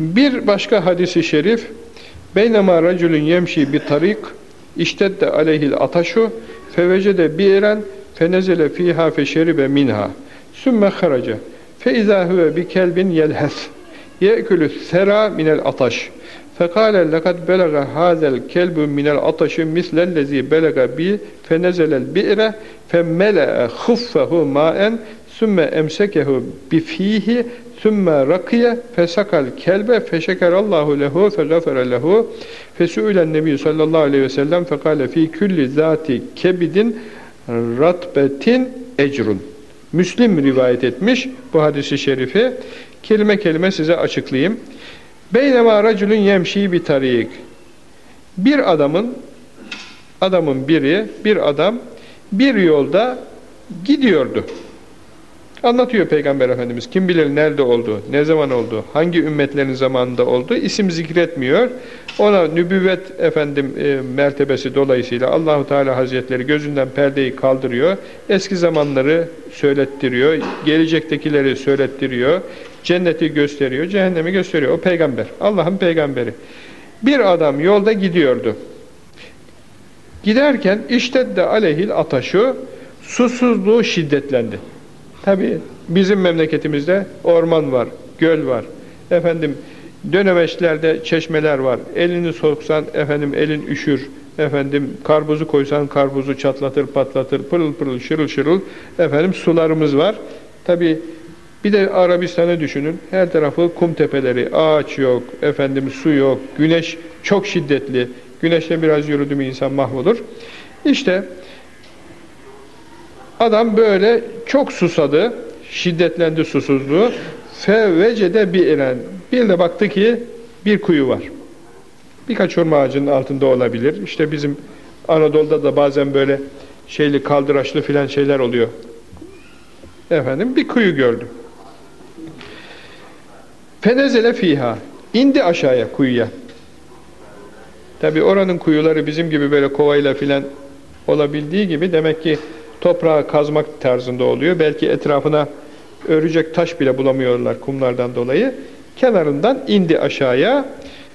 Bir başka hadisi şerif Beynema raculun yemşi bir tarik iştedde aleyhil ataşu fevecede bi'ren fenezele fiha feşeribe minha sümme haraca feiza huve bi kelbin yelhes ye'külü sera minel ataş. Fekale lekad belega hazel kelbu minel ataşı mislellezi belega bi fenezelel bi're femmele'e huffehu ma'en sümme emsekehu bifihi sümme rakiye fesakal kelbe feşekerallahu lehu fegafere lehu fesü'ülen nebi sallallahu aleyhi ve sellem fekale fi külli zati kebidin ratbetin ecrun Müslim rivayet etmiş bu hadisi şerifi. Kelime kelime size açıklayayım. Beynema racülün yemşi bir tarik. Bir adamın adamın biri, bir adam bir yolda gidiyordu. Anlatıyor Peygamber Efendimiz. Kim bilir nerede oldu, ne zaman oldu, hangi ümmetlerin zamanında oldu isim zikretmiyor. Ona nübüvvet efendim e, mertebesi dolayısıyla Allahu Teala Hazretleri gözünden perdeyi kaldırıyor. Eski zamanları söylettiriyor, gelecektekileri söylettiriyor. Cenneti gösteriyor, cehennemi gösteriyor. O peygamber, Allah'ın peygamberi. Bir adam yolda gidiyordu. Giderken işte de aleyhil ataşı susuzluğu şiddetlendi. Tabi bizim memleketimizde orman var, göl var. Efendim dönemeçlerde çeşmeler var. Elini soksan efendim elin üşür. Efendim karpuzu koysan karpuzu çatlatır, patlatır, pırıl pırıl, şırıl şırıl efendim sularımız var. Tabi bir de Arabistan'ı düşünün. Her tarafı kum tepeleri, ağaç yok, efendim su yok, güneş çok şiddetli. Güneşte biraz yürüdü insan mahvolur. İşte Adam böyle çok susadı, şiddetlendi susuzluğu. Fevvecede bir iren. Bir de baktı ki bir kuyu var. Birkaç hurma ağacının altında olabilir. İşte bizim Anadolu'da da bazen böyle şeyli kaldıraçlı filan şeyler oluyor. Efendim bir kuyu gördüm. Fenezele fiha. indi aşağıya kuyuya. Tabi oranın kuyuları bizim gibi böyle kovayla filan olabildiği gibi demek ki toprağı kazmak tarzında oluyor. Belki etrafına örecek taş bile bulamıyorlar kumlardan dolayı. Kenarından indi aşağıya.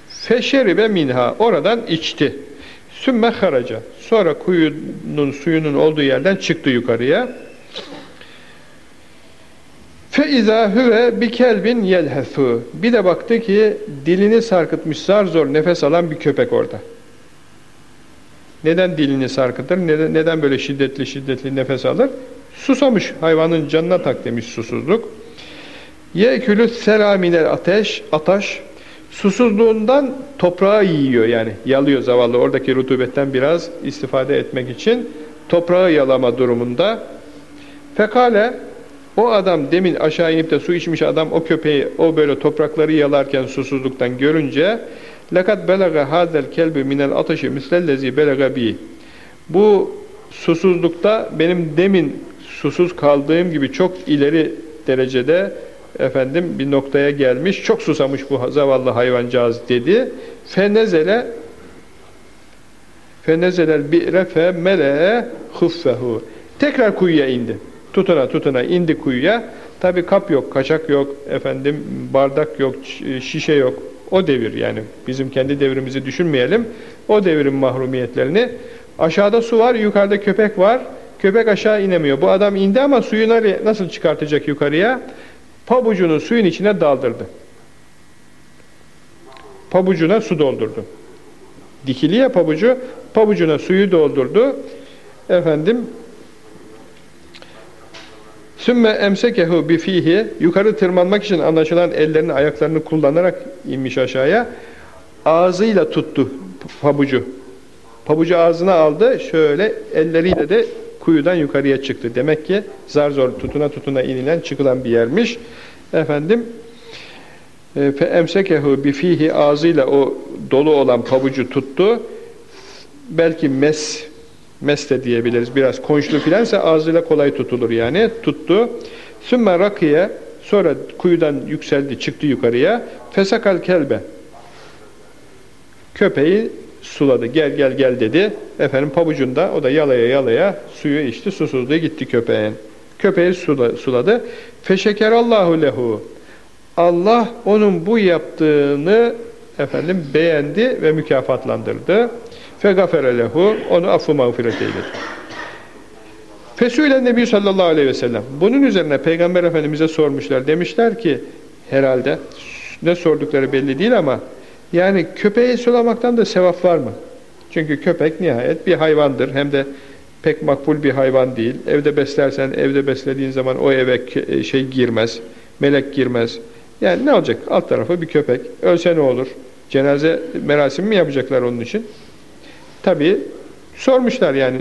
Feşeribe minha. Oradan içti. Sümme haraca. Sonra kuyunun suyunun olduğu yerden çıktı yukarıya. Huve bi kelbin yelhefu. Bir de baktı ki dilini sarkıtmış zar zor nefes alan bir köpek orada. Neden dilini sarkıtır? Neden, neden böyle şiddetli şiddetli nefes alır? Susamış. Hayvanın canına tak demiş susuzluk. Yekülü selaminel ateş, ataş. Susuzluğundan toprağı yiyor yani. Yalıyor zavallı. Oradaki rutubetten biraz istifade etmek için toprağı yalama durumunda. Fekale o adam demin aşağı inip de su içmiş adam o köpeği o böyle toprakları yalarken susuzluktan görünce Lekat belaga hazel kelbi minel ateşi mislellezi belaga bi. Bu susuzlukta benim demin susuz kaldığım gibi çok ileri derecede efendim bir noktaya gelmiş, çok susamış bu zavallı hayvancağız dedi. Fenezele fenezelel bi're fe mele'e huffehu. Tekrar kuyuya indi. Tutuna tutuna indi kuyuya. Tabi kap yok, kaçak yok, efendim bardak yok, şişe yok, o devir yani bizim kendi devrimizi düşünmeyelim. O devrin mahrumiyetlerini. Aşağıda su var, yukarıda köpek var. Köpek aşağı inemiyor. Bu adam indi ama suyu nasıl çıkartacak yukarıya? Pabucunu suyun içine daldırdı. Pabucuna su doldurdu. Dikili ya pabucu, pabucuna suyu doldurdu. Efendim Sümme emsekehu bifihi yukarı tırmanmak için anlaşılan ellerini ayaklarını kullanarak inmiş aşağıya. Ağzıyla tuttu pabucu. Pabucu ağzına aldı. Şöyle elleriyle de kuyudan yukarıya çıktı. Demek ki zar zor tutuna tutuna inilen çıkılan bir yermiş. Efendim e, fe emsekehu bifihi ağzıyla o dolu olan pabucu tuttu. Belki mes Meste diyebiliriz. Biraz konçlu filansa ağzıyla kolay tutulur yani. Tuttu. Sümme rakiye sonra kuyudan yükseldi çıktı yukarıya. Fesakal kelbe köpeği suladı. Gel gel gel dedi. Efendim pabucunda o da yalaya yalaya suyu içti. Susuzluğu gitti köpeğin. Köpeği suladı. Feşekerallahu lehu. Allah onun bu yaptığını efendim beğendi ve mükafatlandırdı. Fegafere lehu onu affı mağfiret eyledi. Fesûle Nebi sallallahu aleyhi ve sellem. Bunun üzerine Peygamber Efendimiz'e sormuşlar. Demişler ki herhalde ne sordukları belli değil ama yani köpeği sulamaktan da sevap var mı? Çünkü köpek nihayet bir hayvandır. Hem de pek makbul bir hayvan değil. Evde beslersen, evde beslediğin zaman o eve şey girmez, melek girmez. Yani ne olacak? Alt tarafı bir köpek. Ölse ne olur? Cenaze merasimi mi yapacaklar onun için? Tabi sormuşlar yani.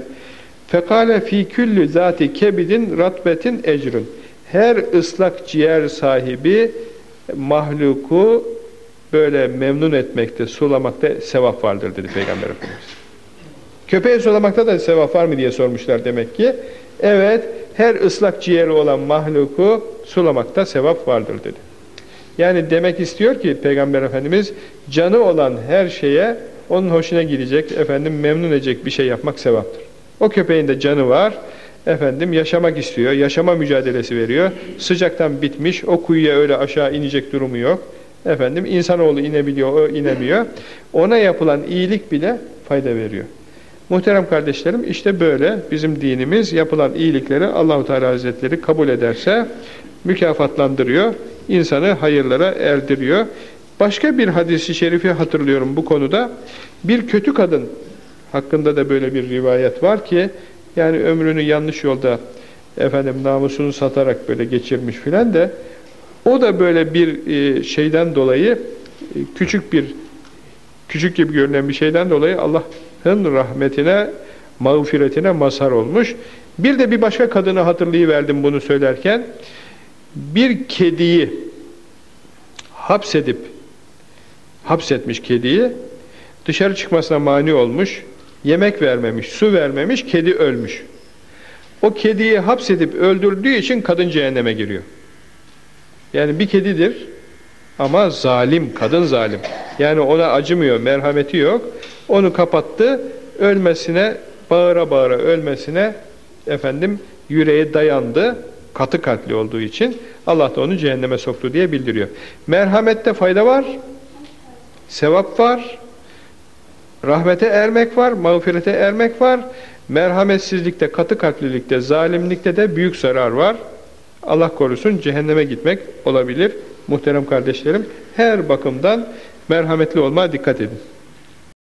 Fekale fi küllü zati kebidin ratbetin ecrün. Her ıslak ciğer sahibi mahluku böyle memnun etmekte, sulamakta sevap vardır dedi Peygamber Efendimiz. Köpeği sulamakta da sevap var mı diye sormuşlar demek ki. Evet, her ıslak ciğeri olan mahluku sulamakta sevap vardır dedi. Yani demek istiyor ki Peygamber Efendimiz canı olan her şeye onun hoşuna gidecek, efendim memnun edecek bir şey yapmak sevaptır. O köpeğin de canı var, efendim yaşamak istiyor, yaşama mücadelesi veriyor. Sıcaktan bitmiş, o kuyuya öyle aşağı inecek durumu yok. Efendim insanoğlu inebiliyor, o inemiyor. Ona yapılan iyilik bile fayda veriyor. Muhterem kardeşlerim işte böyle bizim dinimiz yapılan iyilikleri Allahu Teala Hazretleri kabul ederse mükafatlandırıyor. insanı hayırlara erdiriyor. Başka bir hadisi şerifi hatırlıyorum bu konuda. Bir kötü kadın hakkında da böyle bir rivayet var ki yani ömrünü yanlış yolda efendim namusunu satarak böyle geçirmiş filan de o da böyle bir e, şeyden dolayı e, küçük bir küçük gibi görünen bir şeyden dolayı Allah'ın rahmetine mağfiretine mazhar olmuş. Bir de bir başka kadını hatırlayıverdim bunu söylerken bir kediyi hapsedip hapsetmiş kediyi dışarı çıkmasına mani olmuş yemek vermemiş, su vermemiş, kedi ölmüş. O kediyi hapsedip öldürdüğü için kadın cehenneme giriyor. Yani bir kedidir ama zalim, kadın zalim. Yani ona acımıyor, merhameti yok. Onu kapattı, ölmesine, bağıra bağıra ölmesine efendim yüreğe dayandı. Katı katli olduğu için Allah da onu cehenneme soktu diye bildiriyor. Merhamette fayda var, sevap var, rahmete ermek var, mağfirete ermek var, merhametsizlikte, katı kalplilikte, zalimlikte de büyük zarar var. Allah korusun cehenneme gitmek olabilir. Muhterem kardeşlerim her bakımdan merhametli olmaya dikkat edin.